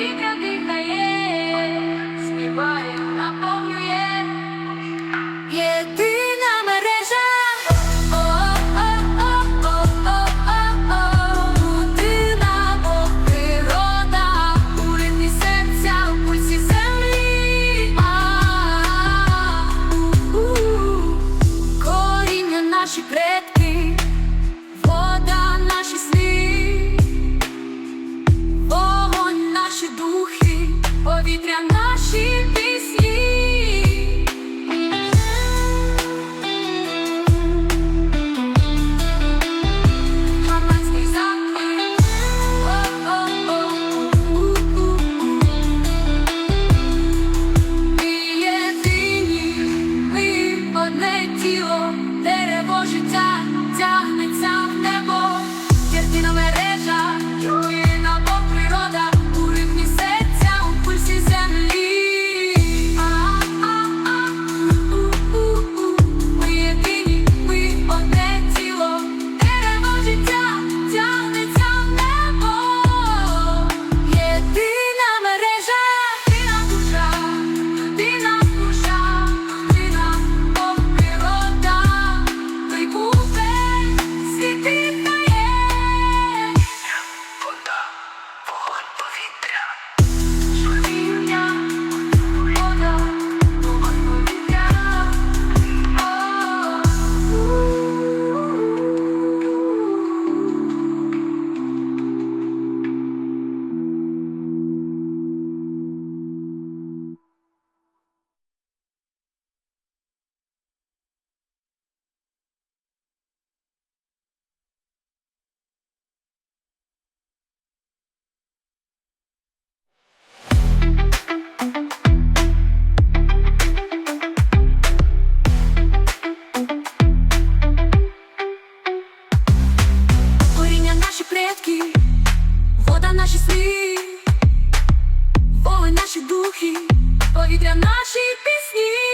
вітер дыхает, співає. предки, вода наші сни, воли наші духи, повітря наші пісні.